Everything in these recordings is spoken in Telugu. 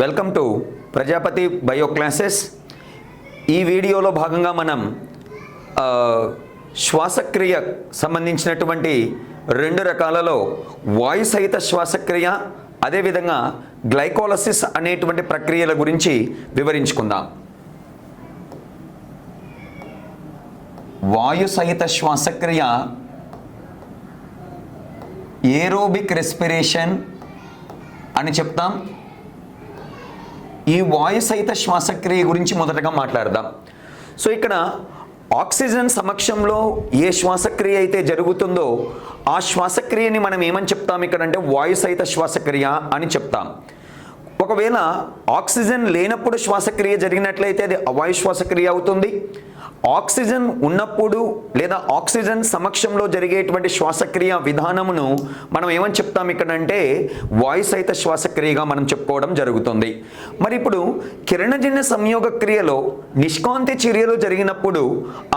Welcome to Prajapati bio classes ఈ వీడియోలో భాగంగా మనం శ్వాసక్రియ సంబంధించినటువంటి రెండు రకాలలో వాయు సహిత శ్వాసక్రియ అదేవిధంగా గ్లైకోలసిస్ అనేటువంటి ప్రక్రియల గురించి వివరించుకుందాం. వాయు సహిత శ్వాసక్రియ ఏరోబిక్ రెస్పిరేషన్ అని చెప్తాం. ఈ వాయు సహిత శ్వాసక్రియ గురించి మొదటగా మాట్లాడదాం. సో ఇక్కడ ఆక్సిజన్ సమక్షంలో ఏ శ్వాసక్రియ అయితే జరుగుతుందో ఆ శ్వాసక్రియని మనం ఏమని చెప్తాం ఇక్కడ అంటే వాయు సహిత శ్వాసక్రియ అని చెప్తాం. ఒకవేళ ఆక్సిజన్ లేనప్పుడు శ్వాసక్రియ జరిగినట్లయితే అది అవాయు శ్వాసక్రియ అవుతుంది ఆక్సిజన్ ఉన్నప్పుడు లేదా ఆక్సిజన్ సమక్షంలో జరిగేటువంటి శ్వాసక్రియ విధానమును మనం ఏమని చెప్తాం ఇక్కడ అంటే వాయు సహిత శ్వాసక్రియగా మనం చెప్పుకోవడం జరుగుతుంది. మరి ఇప్పుడు కిరణజన్య సంయోగ క్రియలో నిష్కాంతి చర్యలు జరిగినప్పుడు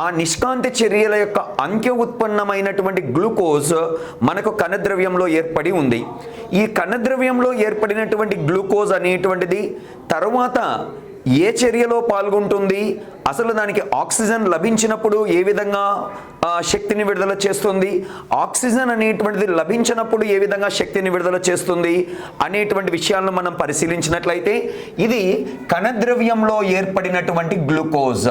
ఆ నిష్కాంతి చర్యల యొక్క అంత్య ఉత్పన్నమైనటువంటి గ్లూకోజ్ మనకు కణద్రవ్యంలో ఏర్పడి ఉంది. ఈ కణద్రవ్యంలో ఏర్పడినటువంటి గ్లూకోజ్ అనేటువంటిది తరువాత ఏ చర్యలో పాల్గొంటుంది? అసలు దానికి ఆక్సిజన్ లభించినప్పుడు ఏ విధంగా శక్తిని విడుదల చేస్తుంది? ఆక్సిజన్ అనేటువంటిది లభించినప్పుడు ఏ విధంగా శక్తిని విడుదల చేస్తుంది? అనేటువంటి విషయాలను మనం పరిశీలించినట్లయితే ఇది కణద్రవ్యంలో ఏర్పడినటువంటి గ్లూకోజ్.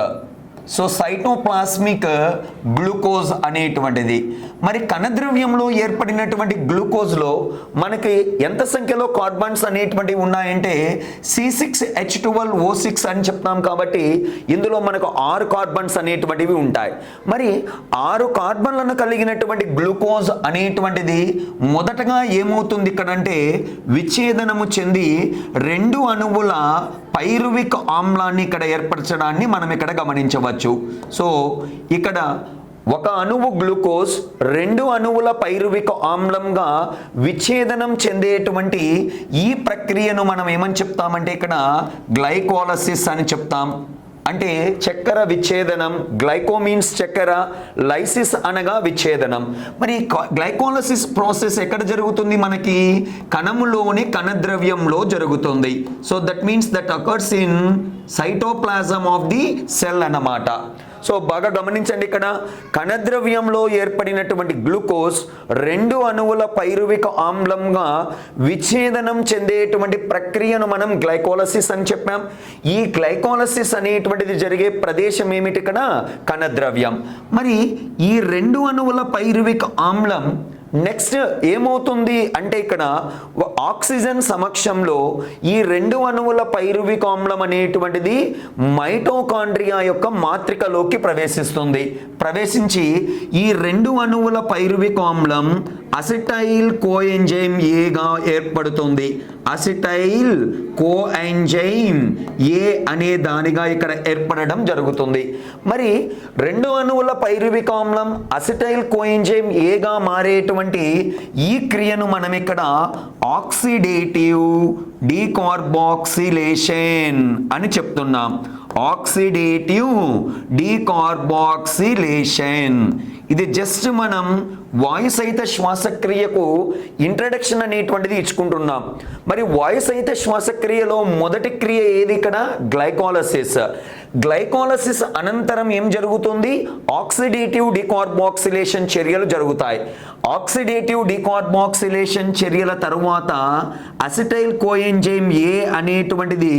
సో సైటోప్లాస్మిక్ గ్లూకోజ్ అనేటువంటిది. మరి కణద్రవ్యంలో ఏర్పడినటువంటి గ్లూకోజ్లో మనకి ఎంత సంఖ్యలో కార్బన్స్ అనేటువంటివి ఉన్నాయంటే C six H twelve O six అని చెప్తాం కాబట్టి ఇందులో మనకు ఆరు కార్బన్స్ అనేటువంటివి ఉంటాయి. మరి ఆరు కార్బన్లను కలిగినటువంటి గ్లూకోజ్ అనేటువంటిది మొదటగా ఏమవుతుంది ఇక్కడ అంటే విచ్ఛేదనము చెంది రెండు అణువుల పైరువిక్ ఆమ్లాన్ని ఇక్కడ ఏర్పరచడాన్ని మనం ఇక్కడ గమనించవచ్చు. సో ఇక్కడ ఒక అణువు గ్లూకోజ్ రెండు అణువుల పైరువిక ఆమ్లంగా విచ్ఛేదనం చెందేటువంటి ఈ ప్రక్రియను మనం ఏమని చెప్తామంటే ఇక్కడ గ్లైకోలసిస్ అని చెప్తాం. అంటే చక్కెర విచ్ఛేదనం గ్లైకోమీన్స్ చక్కెర లైసిస్ అనగా విచ్ఛేదనం. మరి గ్లైకోలసిస్ ప్రాసెస్ ఎక్కడ జరుగుతుంది మనకి? కణములోని కణద్రవ్యంలో జరుగుతుంది. So that means that occurs in cytoplasm of the cell అన్నమాట. సో బాగా గమనించండి ఇక్కడ. కణద్రవ్యంలో ఏర్పడినటువంటి గ్లూకోజ్ రెండు అణువుల పైరువిక ఆమ్లంగా విచ్ఛేదనం చెందేటువంటి ప్రక్రియను మనం గ్లైకోలసిస్ అని చెప్పాం. ఈ గ్లైకోలసిస్ అనేటువంటిది జరిగే ప్రదేశం ఏమిటి ఇక్కడ? కణద్రవ్యం. మరి ఈ రెండు అణువుల పైరువిక ఆమ్లం నెక్స్ట్ ఏమవుతుంది అంటే ఇక్కడ ఆక్సిజన్ సమక్షంలో ఈ రెండు అణువుల పైరువిక ఆమ్లం అనేటువంటిది మైటోకాండ్రియా యొక్క మాత్రికలోకి ప్రవేశిస్తుంది. ప్రవేశించి ఈ రెండు అణువుల పైరువిక ఆమ్లం అసిటైల్ కోఎంజైమ్ ఏగా ఏర్పడుతుంది. అసిటైల్ కోఎంజైమ్ ఏ అనే దానిగా ఇక్కడ ఏర్పడడం జరుగుతుంది. మరి రెండు అణువుల పైరువిక ఆమ్లం అసిటైల్ కోఎంజైమ్ ఏగా మారేటువంటి ఈ క్రియను మనం ఇక్కడ ఆక్సిడేటివ్ డీకార్బాక్సిలేషన్ అని చెప్తున్నాం. ఆక్సిడేటివ్ డీకార్బాక్సిలేషన్ ఇది జస్ట్ మనం వాయు సహిత శ్వాసక్రియకు ఇంట్రడక్షన్ అనేటువంటిది ఇచ్చుకుంటున్నాం. మరి వాయు సహిత శ్వాసక్రియలో మొదటి క్రియ ఏది ఇక్కడ? గ్లైకాలసిస్. గ్లైకాలసిస్ అనంతరం ఏం జరుగుతుంది? ఆక్సిడేటివ్ డికార్బాక్సిలేషన్ చర్యలు జరుగుతాయి. ఆక్సిడేటివ్ డికార్బాక్సిలేషన్ చర్యల తరువాత అసిటైల్ కోఎంజైమ్ ఏ అనేటువంటిది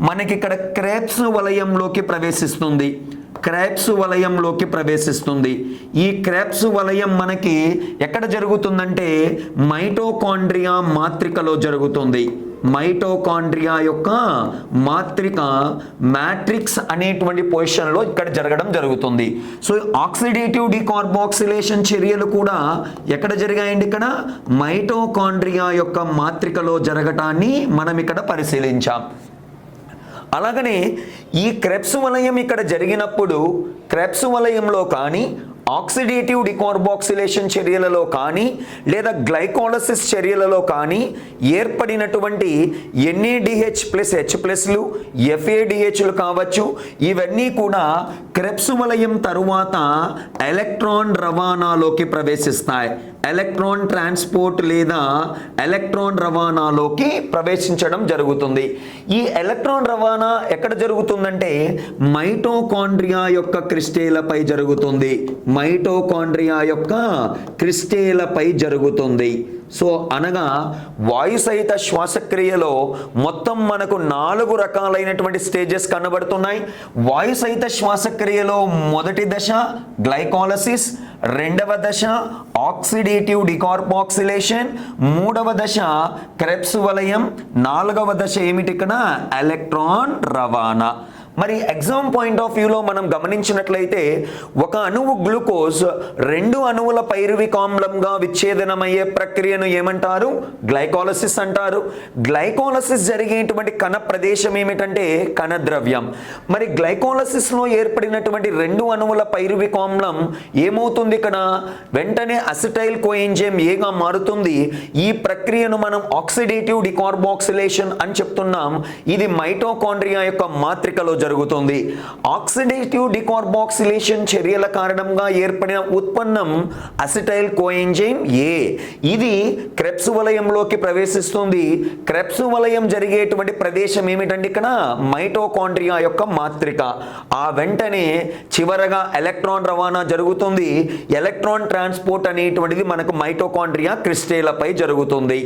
మనకి ఇక్కడ క్రేప్స్ వలయంలోకి ప్రవేశిస్తుంది. క్రాప్స్ వలయంలోకి ప్రవేశిస్తుంది. ఈ క్రాప్స్ వలయం మనకి ఎక్కడ జరుగుతుందంటే మైటోకాండ్రియా మాత్రికలో జరుగుతుంది. మైటోకాండ్రియా యొక్క మాత్రిక మ్యాట్రిక్స్ అనేటువంటి పొజిషన్లో ఇక్కడ జరగడం జరుగుతుంది. సో ఆక్సిడేటివ్ డికార్బాక్సిలేషన్ చర్యలు కూడా ఎక్కడ జరిగాయండి ఇక్కడ? మైటోకాండ్రియా యొక్క మాత్రికలో జరగటాన్ని మనం ఇక్కడ పరిశీలించాం. అలాగనే ఈ క్రెప్స్ వలయం ఇక్కడ జరిగినప్పుడు క్రెప్స్ వలయంలో కానీ ఆక్సిడేటివ్ డికార్బాక్సిలేషన్ చర్యలలో కానీ లేదా గ్లైకోలసిస్ చర్యలలో కానీ ఏర్పడినటువంటి ఎన్ఏడిహెచ్ ప్లస్ హెచ్ ప్లస్లు ఎఫ్ఏడిహెచ్లు కావచ్చు. ఇవన్నీ కూడా క్రెప్స్ వలయం తరువాత ఎలక్ట్రాన్ రవాణాలోకి ప్రవేశిస్తాయి. ఎలక్ట్రాన్ ట్రాన్స్పోర్ట్ లేదా ఎలక్ట్రాన్ రవాణాలోకి ప్రవేశించడం జరుగుతుంది. ఈ ఎలక్ట్రాన్ రవాణా ఎక్కడ జరుగుతుందంటే మైటోకాండ్రియా యొక్క క్రిస్టేలపై జరుగుతుంది. మైటోకాండ్రియా యొక్క క్రిస్టేలపై జరుగుతుంది. సో అనగా వాయు సహిత శ్వాసక్రియలో మొత్తం మనకు నాలుగు రకాలైనటువంటి స్టేజెస్ కనబడుతున్నాయి. వాయు సహిత శ్వాసక్రియలో మొదటి దశ గ్లైకాలసిస్ రెండవ దశ ఆక్సిడేటివ్ డికార్పాక్సిలేషన్ మూడవ దశ క్రెప్స్ వలయం నాలుగవ దశ ఏమిటి ఇక్కడ? ఎలక్ట్రాన్ రవాణా. మరి ఎగ్జామ్ పాయింట్ ఆఫ్ వ్యూలో మనం గమనించినట్లయితే ఒక అణువు గ్లూకోజ్ రెండు అణువుల పైరువిక ఆమ్లంగా విచ్ఛేదనమయ్యే ప్రక్రియను ఏమంటారు? గ్లైకాలసిస్ అంటారు. గ్లైకాలసిస్ జరిగేటువంటి కణ ప్రదేశం ఏమిటంటే కణ ద్రవ్యం మరి గ్లైకాలసిస్లో ఏర్పడినటువంటి రెండు అణువుల పైరువిక ఆమ్లం ఏమవుతుంది ఇక్కడ? వెంటనే అసిటైల్ కోఎంజైమ్ ఏగా మారుతుంది. ఈ ప్రక్రియను మనం ఆక్సిడేటివ్ డికార్బాక్సిలేషన్ అని చెప్తున్నాం. ఇది మైటోకాండ్రియా యొక్క మాత్రికలో జరుగుతుంది. జరుగుతుంది. ఆక్సిడేటివ్ డికార్బాక్సిలేషన్ చర్యల కారణంగా ఏర్పడిన ఉత్పన్నం అసిటైల్ కోఎంజైమ్ ఏ. ఇది క్రెప్స్ వలయంలోకి ప్రవేశిస్తుంది. క్రెప్స్ వలయం జరిగేటువంటి ప్రదేశం ఏమిటండి ఇక్కడ? మైటోకాండ్రియా యొక్క మాత్రిక. ఆ వెంటనే చివరగా ఎలక్ట్రాన్ రవాణా జరుగుతుంది. ఎలక్ట్రాన్ ట్రాన్స్పోర్ట్ అనేటువంటిది మనకు మైటోకాండ్రియా క్రిస్టేలపై జరుగుతుంది.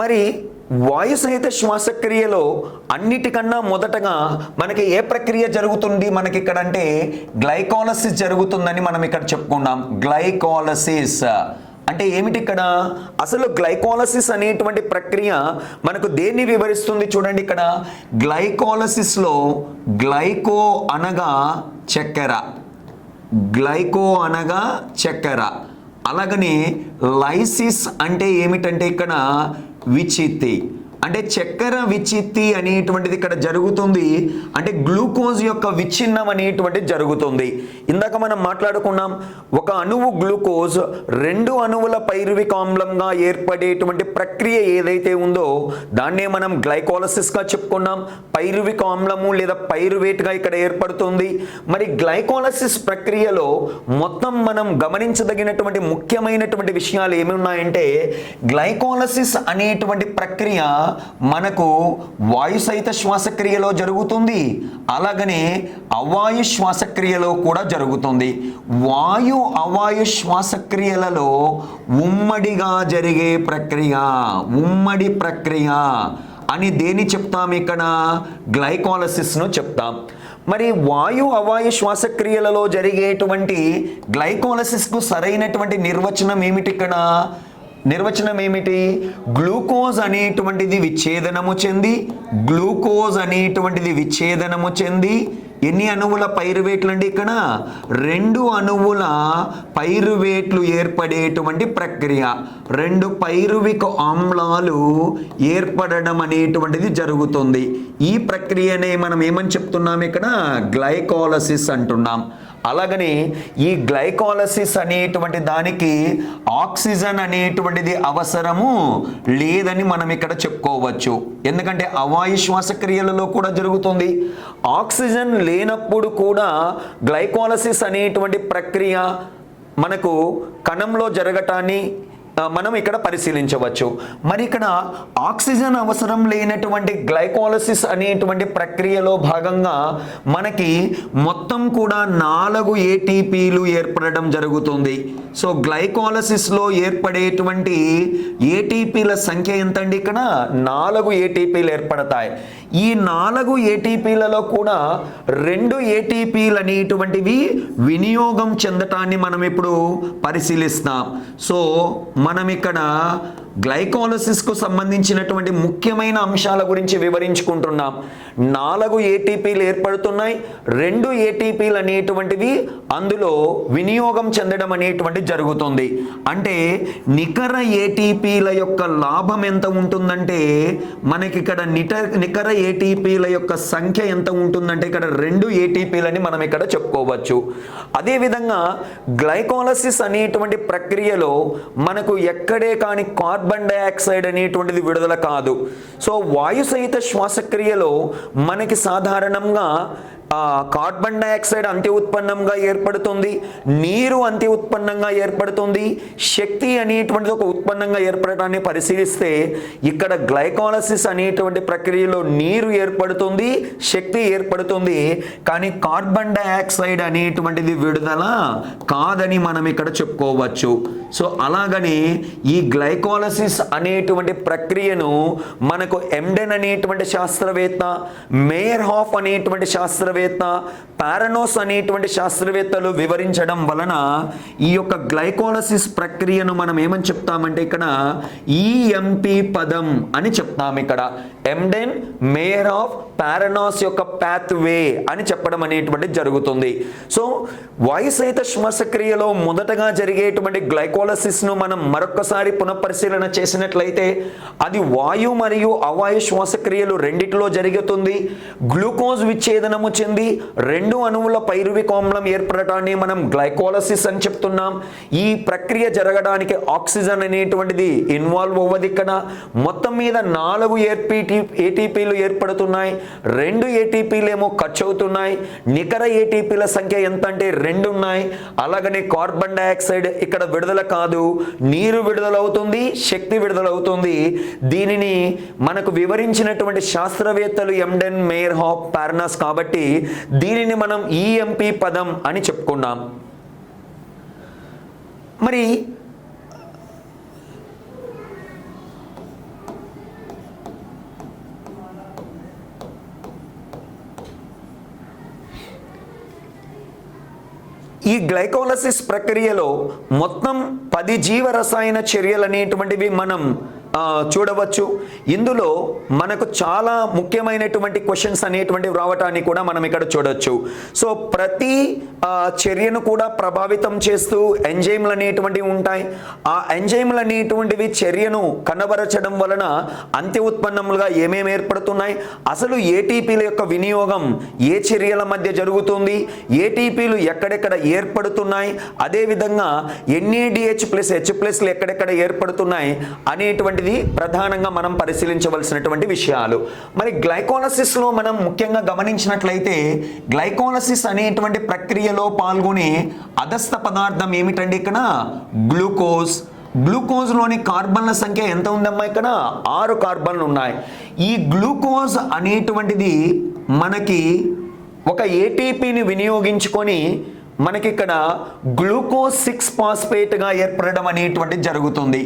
మరి వాయు సహిత శ్వాసక్రియలో అన్నిటికన్నా మొదటగా మనకి ఏ ప్రక్రియ జరుగుతుంది మనకి ఇక్కడ అంటే గ్లైకాలసిస్ జరుగుతుందని మనం ఇక్కడ చెప్పుకున్నాం గ్లైకాలసిస్. అంటే ఏమిటి ఇక్కడ అసలు గ్లైకాలసిస్ అనేటువంటి ప్రక్రియ మనకు దేన్ని వివరిస్తుంది చూడండి ఇక్కడ. గ్లైకాలసిస్లో గ్లైకో అనగా చక్కెర. గ్లైకో అనగా చక్కెర. అలాగనే లైసిస్ అంటే ఏమిటంటే ఇక్కడ విచిత్తి అంటే చక్కెర విచిత్తి అనేటువంటిది ఇక్కడ జరుగుతుంది. అంటే గ్లూకోజ్ యొక్క విచ్ఛిన్నం అనేటువంటిది జరుగుతుంది. ఇందాక మనం మాట్లాడుకున్నాం ఒక అణువు గ్లూకోజ్ రెండు అణువుల పైరువికామ్లంగా ఏర్పడేటువంటి ప్రక్రియ ఏదైతే ఉందో దాన్నే మనం గ్లైకాలసిస్గా చెప్పుకున్నాం. పైరువిక ఆమ్లము లేదా పైరువేట్గా ఇక్కడ ఏర్పడుతుంది. మరి గ్లైకాలసిస్ ప్రక్రియలో మొత్తం మనం గమనించదగినటువంటి ముఖ్యమైనటువంటి విషయాలు ఏమి ఉన్నాయంటే గ్లైకాలసిస్ అనేటువంటి ప్రక్రియ మనకు వాయు సహిత శ్వాసక్రియలో జరుగుతుంది అలాగనే అవాయు శ్వాసక్రియలో కూడా జరుగుతుంది. వాయు అవాయు శ్వాసక్రియలలో ఉమ్మడిగా జరిగే ప్రక్రియ ఉమ్మడి ప్రక్రియ అని దేని చెప్తాం ఇక్కడ? గ్లైకాలసిస్ను చెప్తాం. మరి వాయు అవాయు శ్వాసక్రియలలో జరిగేటువంటి గ్లైకోలసిస్కు సరైనటువంటి నిర్వచనం ఏమిటి ఇక్కడ? నిర్వచనం ఏమిటి? గ్లూకోజ్ అనేటువంటిది విచ్ఛేదనము చెంది గ్లూకోజ్ అనేటువంటిది విచ్ఛేదనము చెంది ఎన్ని అణువుల పైరువేట్లు అండి ఇక్కడ? రెండు అణువుల పైరువేట్లు ఏర్పడేటువంటి ప్రక్రియ. రెండు పైరువిక ఆమ్లాలు ఏర్పడడం అనేటువంటిది జరుగుతుంది. ఈ ప్రక్రియనే మనం ఏమని చెప్తున్నాం ఇక్కడ? గ్లైకాలసిస్ అంటున్నాం. అలాగనే ఈ గ్లైకాలసిస్ అనేటువంటి దానికి ఆక్సిజన్ అనేటువంటిది అవసరము లేదని మనం ఇక్కడ చెప్పుకోవచ్చు. ఎందుకంటే అవాయు శ్వాసక్రియలలో కూడా జరుగుతుంది. ఆక్సిజన్ లేనప్పుడు కూడా గ్లైకాలసిస్ అనేటువంటి ప్రక్రియ మనకు కణంలో జరగటాన్ని మనం ఇక్కడ పరిశీలించవచ్చు. మరి ఇక్కడ ఆక్సిజన్ అవసరం లేనటువంటి గ్లైకాలసిస్ అనేటువంటి ప్రక్రియలో భాగంగా మనకి మొత్తం కూడా నాలుగు ఏటీపీలు ఏర్పడడం జరుగుతుంది. సో గ్లైకాలసిస్లో ఏర్పడేటువంటి ఏటీపీల సంఖ్య ఎంతండి ఇక్కడ? నాలుగు ఏటీపీలు ఏర్పడతాయి. ఈ నాలుగు ఏటీపీలలో కూడా రెండు ఏటీపీలు అనేటువంటివి వినియోగం చెందటాన్ని మనం ఇప్పుడు పరిశీలిస్తాం. సో మనం ఇక్కడ గ్లైకోలసిస్కు సంబంధించినటువంటి ముఖ్యమైన అంశాల గురించి వివరించుకుంటున్నాం. నాలుగు ఏటీపీలు ఏర్పడుతున్నాయి. రెండు ఏటీపీలు అనేటువంటివి అందులో వినియోగం చెందడం అనేటువంటి జరుగుతుంది. అంటే నికర ఏటీపీల యొక్క లాభం ఎంత ఉంటుందంటే మనకి ఇక్కడ నిట నికర ఏటీపీల యొక్క సంఖ్య ఎంత ఉంటుందంటే ఇక్కడ రెండు ఏటీపీలని మనం ఇక్కడ చెప్పుకోవచ్చు. అదేవిధంగా గ్లైకోలసిస్ అనేటువంటి ప్రక్రియలో మనకు ఎక్కడే కానీ కార్బన్ కార్బన్ డైఆక్సైడ్ అనేటువంటిది విడుదల కాదు. సో వాయు సహిత శ్వాసక్రియలో మనకి సాధారణంగా కార్బన్ డైఆక్సైడ్ అంత్య ఉత్పన్నంగా ఏర్పడుతుంది నీరు అంత్య ఉత్పన్నంగా ఏర్పడుతుంది శక్తి అనేటువంటిది ఒక ఉత్పన్నంగా ఏర్పడటాన్ని పరిశీలిస్తే ఇక్కడ గ్లైకాలసిస్ అనేటువంటి ప్రక్రియలో నీరు ఏర్పడుతుంది శక్తి ఏర్పడుతుంది కానీ కార్బన్ డైఆక్సైడ్ అనేటువంటిది విడుదల కాదని మనం ఇక్కడ చెప్పుకోవచ్చు. సో అలాగని ఈ గ్లైకాలసిస్ అనేటువంటి ప్రక్రియను మనకు ఎండెన్ అనేటువంటి శాస్త్రవేత్త మేయర్ హాఫ్ అనేటువంటి శాస్త్రవేత్త పారనోస్ అనేటువంటి శాస్త్రవేత్తలు వివరించడం వలన ఈ యొక్క గ్లైకోలసిస్ ప్రక్రియను మనం ఏమని చెప్తామంటే ఇక్కడ ఈఎంపి పదం అని చెప్తాం ఇక్కడ. ఎండెన్ మేయర్ ఆఫ్ పారనాస్ యొక్క పాత్వే అని చెప్పడం అనేటువంటి జరుగుతుంది. సో వాయు సహిత శ్వాసక్రియలో మొదటగా జరిగేటువంటి గ్లైకోలసిస్ను మనం మరొకసారి పునఃపరిశీలన చేసినట్లయితే అది వాయు మరియు అవాయు శ్వాసక్రియలు రెండిటిలో జరుగుతుంది. గ్లూకోజ్ విచ్ఛేదనము చెంది రెండు అణువుల పైరువిక ఆమ్లం ఏర్పడటాన్ని మనం గ్లైకోలసిస్ అని చెప్తున్నాం. ఈ ప్రక్రియ జరగడానికి ఆక్సిజన్ అనేటువంటిది ఇన్వాల్వ్ అవ్వదు ఇక్కడ. మొత్తం మీద నాలుగు ఏర్పీటీ ఏటీపీలు ఏర్పడుతున్నాయి. రెండు ఏటీపీలు ఏమో ఖర్చు అవుతున్నాయి నికర ఏటీపీల సంఖ్య ఎంత అంటే రెండు ఉన్నాయి అలాగనే కార్బన్ డైఆక్సైడ్ ఇక్కడ విడుదల కాదు. నీరు విడుదలవుతుంది శక్తి విడుదలవుతుంది. దీనిని మనకు వివరించినటువంటి శాస్త్రవేత్తలు ఎండెన్ మేయర్ హాప్ పారనాస్ కాబట్టి దీనిని మనం ఈఎంపి పదం అని చెప్పుకున్నాం. మరి ఈ గ్లైకోలసిస్ ప్రక్రియలో మొత్తం పది జీవ రసాయన చర్యలు అనేటువంటివి మనం చూడవచ్చు. ఇందులో మనకు చాలా ముఖ్యమైనటువంటి క్వశ్చన్స్ అనేటువంటివి రావటాన్ని కూడా మనం ఇక్కడ చూడవచ్చు సో ప్రతి చర్యను కూడా ప్రభావితం చేస్తూ ఎంజైమ్లు అనేటువంటివి ఉంటాయి. ఆ ఎంజైమ్లు అనేటువంటివి చర్యను కనబరచడం వలన అంత్య ఉత్పన్నములుగా ఏమేమి ఏర్పడుతున్నాయి? అసలు ఏటీపీల యొక్క వినియోగం ఏ చర్యల మధ్య జరుగుతుంది? ఏటీపీలు ఎక్కడెక్కడ ఏర్పడుతున్నాయి? అదేవిధంగా ఎన్ఏడిహెచ్ ప్లస్ హెచ్ ప్లస్లు ఎక్కడెక్కడ ఏర్పడుతున్నాయి? అనేటువంటి అనేటువంటిది ప్రధానంగా మనం పరిశీలించవలసినటువంటి విషయాలు. మరి గ్లైకోలసిస్లో మనం ముఖ్యంగా గమనించినట్లయితే గ్లైకోలసిస్ అనేటువంటి ప్రక్రియలో పాల్గొనే అదస్థ పదార్థం ఏమిటండి ఇక్కడ? గ్లూకోజ్. గ్లూకోజ్లోని కార్బన్ల సంఖ్య ఎంత ఉందమ్మా ఇక్కడ? ఆరు కార్బన్లు ఉన్నాయి. ఈ గ్లూకోజ్ అనేటువంటిది మనకి ఒక ఏటీపీని వినియోగించుకొని మనకి ఇక్కడ గ్లూకోజ్ సిక్స్ ఫాస్ఫేట్గా ఏర్పడడం అనేటువంటిది జరుగుతుంది.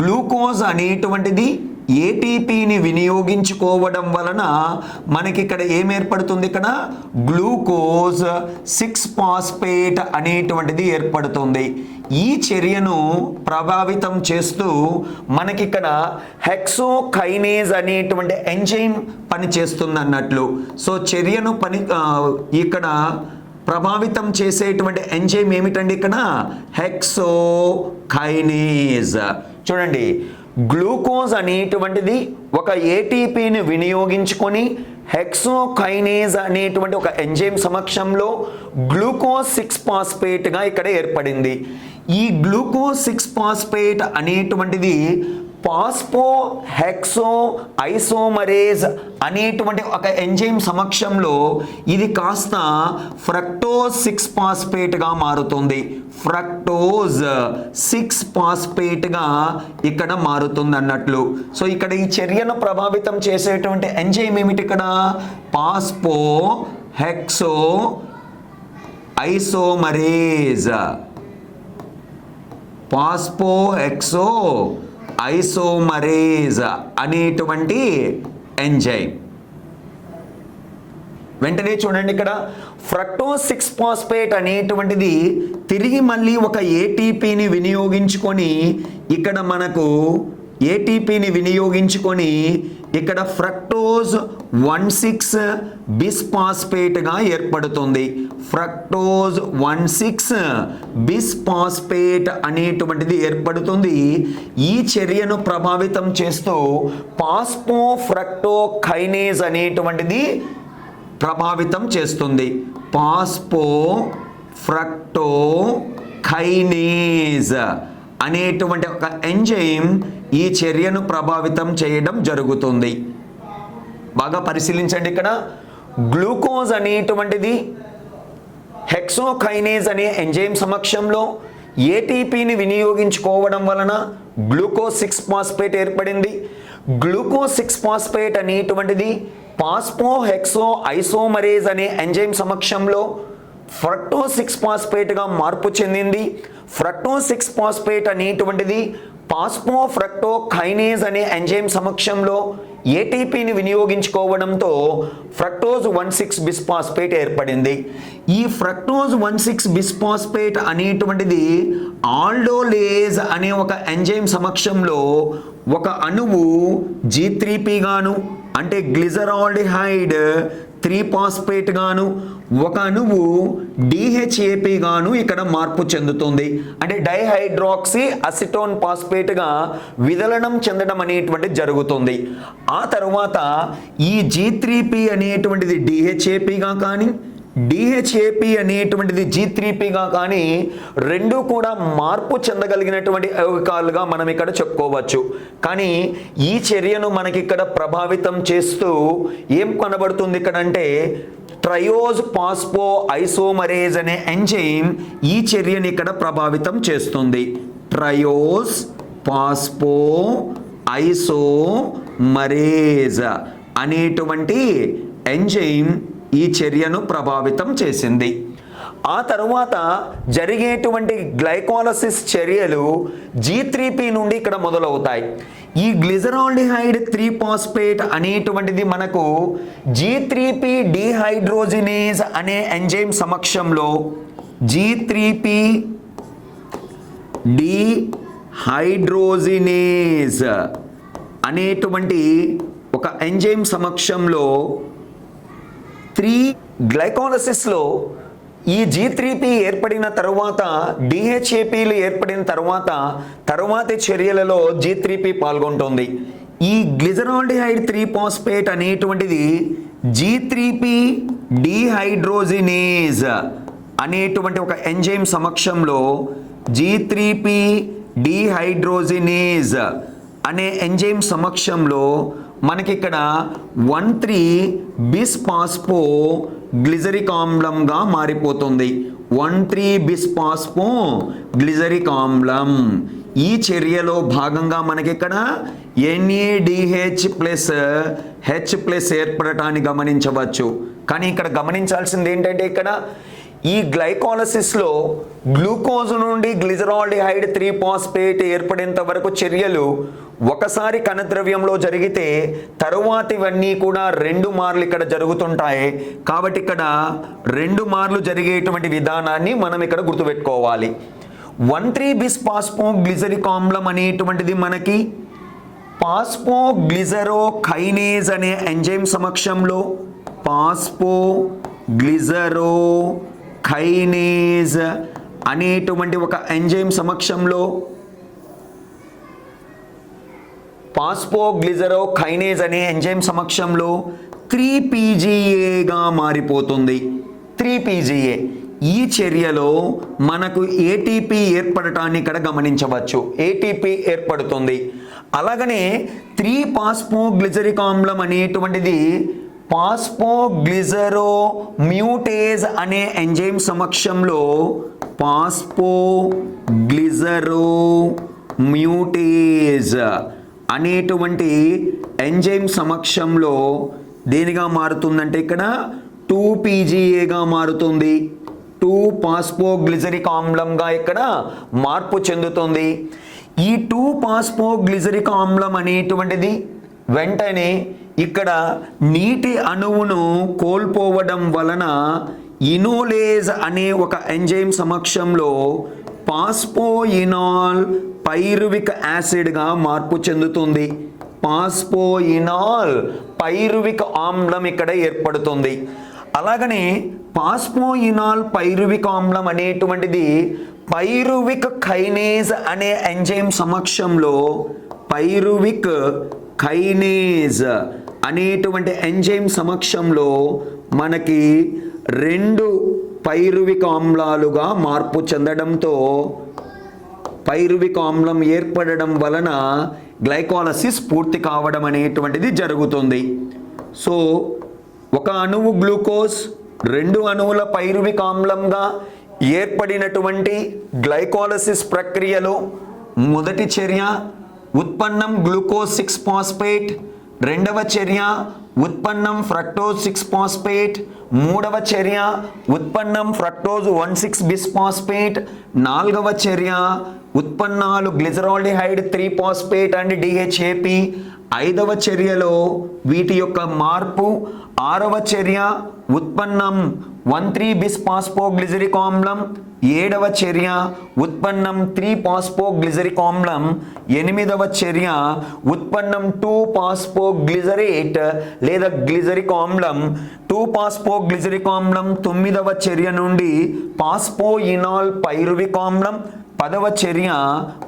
గ్లూకోజ్ అనేటువంటిది ఏటీపీని వినియోగించుకోవడం వలన మనకి ఇక్కడ ఏం ఏర్పడుతుంది ఇక్కడ? గ్లూకోజ్ సిక్స్ ఫాస్ఫేట్ అనేటువంటిది ఏర్పడుతుంది. ఈ చర్యను ప్రభావితం చేస్తూ మనకి ఇక్కడ హెక్సోకైనేజ్ అనేటువంటి ఎంజైమ్ పనిచేస్తుంది అన్నట్లు సో చర్యను పని ఇక్కడ ప్రభావితం చేసేటువంటి ఎంజైమ్ ఏమిటండి ఇక్కడ? హెక్సోకైనేజ్. చూడండి గ్లూకోజ్ అనేటువంటిది ఒక ఏటీపీని వినియోగించుకొని హెక్సోకైనేజ్ అనేటువంటి ఒక ఎంజైమ్ సమక్షంలో గ్లూకోజ్ సిక్స్ పాస్పేట్గా ఇక్కడ ఏర్పడింది. ఈ గ్లూకోజ్ సిక్స్ పాస్పేట్ అనేటువంటిది పాస్పో హెక్సో ఐసోమరేజ్ అనేటువంటి ఒక ఎంజైమ్ సమక్షంలో ఇది కాస్త ఫ్రక్టోజ్ సిక్స్ పాస్పేట్గా మారుతుంది. ఫ్రక్టోజ్ సిక్స్ పాస్పేట్గా ఇక్కడ మారుతుంది అన్నట్లు. సో ఇక్కడ ఈ చర్యను ప్రభావితం చేసేటువంటి ఎంజైమ్ ఏమిటి ఇక్కడ? Phosphohexoisomerase. Phosphohexoisomerase అనేటువంటి ఎంజైమ్. వెంటనే చూడండి ఇక్కడ ఫ్రక్టో సిక్స్ ఫాస్ఫేట్ అనేటువంటిది తిరిగి మళ్ళీ ఒక ఏటీపీని వినియోగించుకొని ఇక్కడ మనకు ఏటీపీని వినియోగించుకొని ఇక్కడ ఫ్రక్టోజ్ వన్ సిక్స్ బిస్పాస్పేట్గా ఏర్పడుతుంది. ఫ్రక్టోజ్ వన్ సిక్స్ బిస్పాస్పేట్ అనేటువంటిది ఏర్పడుతుంది. ఈ చర్యను ప్రభావితం చేస్తూ పాస్పో ఫ్రక్టో కైనేజ్ అనేటువంటిది ప్రభావితం చేస్తుంది. పాస్పో ఫ్రక్టో కైనేజ్ అనేటువంటి ఒక ఎంజైమ్ ఈ చర్యను ప్రభావితం చేయడం జరుగుతుంది. బాగా పరిశీలించండి ఇక్కడ. గ్లూకోజ్ అనేటువంటిది హెక్సోకైనేజ్ అనే ఎంజైమ్ సమక్షంలో ఏటీపీని వినియోగించుకోవడం వలన గ్లూకోజ్ సిక్స్ పాస్పేట్ ఏర్పడింది. గ్లూకోజ్ సిక్స్ పాస్పేట్ అనేటువంటిది పాస్పో హెక్సో ఐసోమరేజ్ అనే ఎంజైమ్ సమక్షంలో ఫ్రక్టో సిక్స్ పాస్పేట్గా మార్పు చెందింది. ఫ్రక్టో సిక్స్ పాస్పేట్ అనేటువంటిది పాస్పో ఫ్రక్టో కైనేజ్ అనే ఎంజైమ్ సమక్షంలో ఏటీపీని వినియోగించుకోవడంతో ఫ్రక్టోజ్ వన్ సిక్స్ బిస్పాస్పేట్ ఏర్పడింది. ఈ ఫ్రక్టోజ్ వన్ సిక్స్ బిస్పాస్పేట్ అనేటువంటిది ఆల్డోలేజ్ అనే ఒక ఎంజైమ్ సమక్షంలో ఒక అణువు జీ త్రీ గాను అంటే గ్లిజరాల్డిహైడ్ త్రీ పాస్పేట్ గాను ఒక అణువు డిహెచ్ఏపి గాను ఇక్కడ మార్పు చెందుతుంది. అంటే డైహైడ్రాక్సీ అసిటోన్ పాస్పేట్గా విదలనం చెందడం అనేటువంటి జరుగుతుంది. ఆ తర్వాత ఈ జీ త్రీ పి అనేటువంటిది డిహెచ్ఏపిగా కానీ డిహెచ్ఏపి అనేటువంటిది జీ త్రీపీగా కానీ రెండు కూడా మార్పు చెందగలిగినటువంటి యౌగికాలుగా మనం ఇక్కడ చెప్పుకోవచ్చు. కానీ ఈ చర్యను మనకి ఇక్కడ ప్రభావితం చేస్తూ ఏం కనబడుతుంది ఇక్కడ అంటే ట్రయోజ్ పాస్పో ఐసోమరేజ్ అనే ఎంజైమ్ ఈ చర్యని ఇక్కడ ప్రభావితం చేస్తుంది. ట్రయోజ్ పాస్పో ఐసోమరేజ్ అనేటువంటి ఎంజైమ్ ఈ చర్యను ప్రభావితం చేసింది. ఆ తరువాత జరిగేటువంటి గ్లైకాలసిస్ చర్యలు జీ త్రీ నుండి ఇక్కడ మొదలవుతాయి. ఈ గ్లిజరాల్డిహైడ్ త్రీ పాస్పేట్ అనేటువంటిది మనకు జీ త్రీ పి డిహైడ్రోజినేజ్ అనే ఎంజైమ్ సమక్షంలో జీ త్రీ పి డిహైడ్రోజినేజ్ అనేటువంటి ఒక ఎంజైమ్ సమక్షంలో త్రీ గ్లైకోలసిస్లో ఈ జీ త్రీపీ ఏర్పడిన తరువాత డిహెచ్ఏపీలు ఏర్పడిన తరువాత తరువాతి చర్యలలో జీ త్రీపీ పాల్గొంటుంది. ఈ గ్లిజరాల్డిహైడ్ త్రీ పాస్పేట్ అనేటువంటిది జీ త్రీపీ డిహైడ్రోజినేజ్ అనేటువంటి ఒక ఎంజైమ్ సమక్షంలో జీ త్రీ డిహైడ్రోజినేజ్ అనే ఎంజైమ్ సమక్షంలో మనకి ఇక్కడ one three bisphosphoglyceric ఆమ్లంగా మారిపోతుంది. One three bisphosphoglyceric ఆమ్లం ఈ చర్యలో భాగంగా మనకి ఇక్కడ ఎన్ఏడిహెచ్ ప్లస్ హెచ్ ప్లస్ ఏర్పడటాన్ని గమనించవచ్చు. కానీ ఇక్కడ గమనించాల్సింది ఏంటంటే ఇక్కడ ఈ గ్లైకాలసిస్లో గ్లూకోజ్ నుండి గ్లిజరాల్డిహైడ్ త్రీ పాస్పేట్ ఏర్పడేంత వరకు చర్యలు ఒకసారి కణద్రవ్యంలో జరిగితే తరువాతివన్నీ కూడా రెండు మార్లు ఇక్కడ జరుగుతుంటాయి. కాబట్టి ఇక్కడ రెండు మార్లు జరిగేటువంటి విధానాన్ని మనం ఇక్కడ గుర్తుపెట్టుకోవాలి. One three bisphosphoglyceric ఆమ్లం అనేటువంటిది మనకి పాస్పో గ్లిజరో కైనేజ్ అనే ఎంజైమ్ సమక్షంలో పాస్పో గ్లిజరో కైనేజ్ అనేటువంటి ఒక ఎంజైమ్ సమక్షంలో పాస్పోగ్లిజరో కైనేజ్ అనే ఎంజైమ్ సమక్షంలో త్రీ పీజీఏగా మారిపోతుంది. Three PGA. ఈ చర్యలో మనకు ఏటీపీ ఏర్పడటాన్ని ఇక్కడ గమనించవచ్చు. ఏటీపీ ఏర్పడుతుంది. అలాగనే త్రీ పాస్పోగ్లిజరిక్ ఆమ్లం అనేటువంటిది పాస్పోగ్లిజరో మ్యూటేజ్ అనే ఎంజైమ్ సమక్షంలో పాస్పోగ్లిజరో మ్యూటేజ్ అనేటువంటి ఎంజైమ్ సమక్షంలో దేనిగా మారుతుందంటే ఇక్కడ టూ పీజీఏగా మారుతుంది. టూ పాస్పోగ్లిజరిక్ ఆమ్లంగా ఇక్కడ మార్పు చెందుతుంది. ఈ టూ పాస్పోగ్లిజరిక్ ఆమ్లం అనేటువంటిది వెంటనే ఇక్కడ నీటి అణువును కోల్పోవడం వలన ఇనోలేజ్ అనే ఒక ఎంజైమ్ సమక్షంలో పాస్పోయినాల్ పైరువిక్ యాసిడ్గా మార్పు చెందుతుంది. పాస్పోయినాల్ పైరువిక్ ఆమ్లం ఇక్కడ ఏర్పడుతుంది. అలాగనే పాస్పోయినాల్ పైరువిక్ ఆమ్లం అనేటువంటిది పైరువిక్ ఖైనేజ్ అనే ఎంజైమ్ సమక్షంలో పైరువిక్ ఖైనేజ్ అనేటువంటి ఎంజైమ్ సమక్షంలో మనకి రెండు పైరువిక ఆమ్లాలుగా మార్పు చెందడంతో పైరువిక ఆమ్లం ఏర్పడడం వలన గ్లైకాలసిస్ పూర్తి కావడం అనేటువంటిది జరుగుతుంది. సో ఒక అణువు గ్లూకోజ్ రెండు అణువుల పైరువిక ఆమ్లంగా ఏర్పడినటువంటి గ్లైకాలసిస్ ప్రక్రియలో మొదటి చర్య ఉత్పన్నం గ్లూకోజ్ సిక్స్ ఫాస్ఫేట్ రెండవ చర్య ఉత్పన్నం ఫ్రక్టోజ్ సిక్స్ పాస్పేట్ మూడవ చర్య ఉత్పన్నం ఫ్రక్టోజ్ వన్ సిక్స్ బిస్పాస్పేట్ నాలుగవ చర్య ఉత్పన్నాలు glyceraldehyde three phosphate and DHAP ఐదవ చర్యలో వీటి యొక్క మార్పు ఆరవ చర్య ఉత్పన్నం one three bisphosphoglyceric ఆమ్లం ఏడవ చర్య ఉత్పన్నం త్రీ పాస్పో గ్లిజరిక్ ఆమ్లం ఎనిమిదవ చర్య ఉత్పన్నం టూ పాస్పో గ్లిజరేట్ లేదా గ్లిజరిక్ ఆమ్లం టూ పాస్పో గ్లిజరిక్ ఆమ్లం తొమ్మిదవ చర్య నుండి పాస్పో ఇనాల్ పైరువిక్ ఆమ్లం పదవ చర్య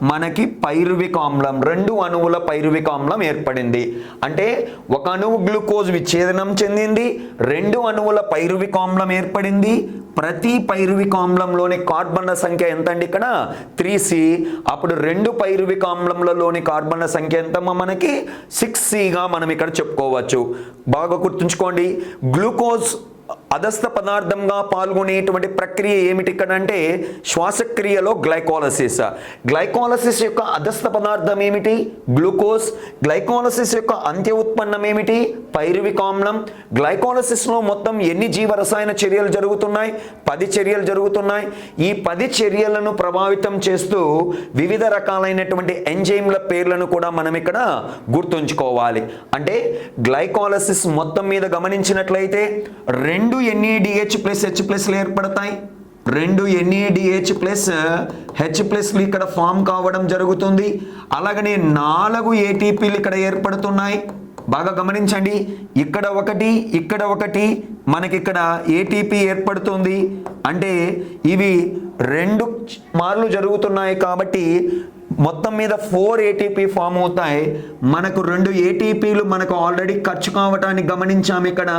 మనకి పైరువిక్ ఆమ్లం రెండు అణువుల పైరువిక్ ఆమ్లం ఏర్పడింది. అంటే ఒక అణువు గ్లూకోజ్ విచ్ఛేదనం చెందింది రెండు అణువుల పైరువిక్ ఆమ్లం ఏర్పడింది. ప్రతి పైరువిక్ ఆమ్లంలోని కార్బన్ల సంఖ్య ఎంత అండి ఇక్కడ? Three C. అప్పుడు రెండు పైరువిక్ ఆమ్లంలలోని కార్బన్ల సంఖ్య ఎంత మనకి? సిక్స్ సిగా మనం ఇక్కడ చెప్పుకోవచ్చు. బాగా గుర్తుంచుకోండి. గ్లూకోజ్ అధస్థ పదార్థంగా పాల్గొనేటువంటి ప్రక్రియ ఏమిటి ఇక్కడ అంటే శ్వాసక్రియలో గ్లైకాలసిస్. గ్లైకాలసిస్ యొక్క అధస్థ పదార్థం ఏమిటి? గ్లూకోజ్. గ్లైకాలసిస్ యొక్క అంత్య ఉత్పన్నం ఏమిటి? పైరువికామ్లం గ్లైకాలసిస్లో మొత్తం ఎన్ని జీవరసాయన చర్యలు జరుగుతున్నాయి? పది చర్యలు జరుగుతున్నాయి. ఈ పది చర్యలను ప్రభావితం చేస్తూ వివిధ రకాలైనటువంటి ఎంజైమ్ల పేర్లను కూడా మనం ఇక్కడ గుర్తుంచుకోవాలి. అంటే గ్లైకాలసిస్ మొత్తం మీద గమనించినట్లయితే రెండు రెండు ఎన్ఏడిహెచ్ ప్లస్ హెచ్ ప్లస్లు ఏర్పడతాయి. రెండు ఎన్ఏడిహెచ్ ప్లస్ హెచ్ ప్లస్లు ఇక్కడ ఫామ్ కావడం జరుగుతుంది. అలాగనే నాలుగు ఏటీపీలు ఇక్కడ ఏర్పడుతున్నాయి. బాగా గమనించండి. ఇక్కడ ఒకటి ఇక్కడ ఒకటి మనకి ఇక్కడ ఏటీపీ ఏర్పడుతుంది. అంటే ఇవి రెండు మార్లు జరుగుతున్నాయి కాబట్టి మొత్తం మీద ఫోర్ ఏటీపీ ఫామ్ అవుతాయి. మనకు రెండు ఏటీపీలు మనకు ఆల్రెడీ ఖర్చు కావటానికి గమనించాము ఇక్కడ.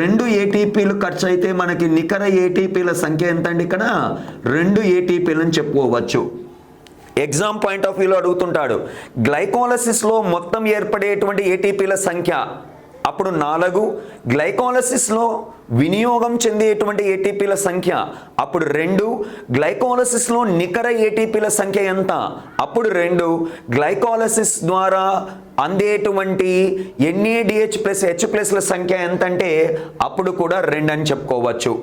రెండు ఏటీపీలు ఖర్చు అయితే మనకి నికర ఏటీపీల సంఖ్య ఎంత అండి ఇక్కడ? రెండు ఏటీపీలని చెప్పుకోవచ్చు. ఎగ్జామ్ పాయింట్ ఆఫ్ వ్యూలో అడుగుతుంటాడు. గ్లైకోలసిస్లో మొత్తం ఏర్పడేటువంటి ఏటీపీల సంఖ్య అప్పుడు నాలుగు గ్లైకాలసిస్లో వినియోగం చెందేటువంటి ఏటీపీల సంఖ్య? అప్పుడు రెండు గ్లైకాలసిస్లో నికర ఏటీపీల సంఖ్య ఎంత? అప్పుడు రెండు గ్లైకాలసిస్ ద్వారా అందేటువంటి ఎన్ఏడిహెచ్ ప్లస్ హెచ్ ప్లస్ల సంఖ్య ఎంత అంటే అప్పుడు కూడా రెండు అని చెప్పుకోవచ్చు.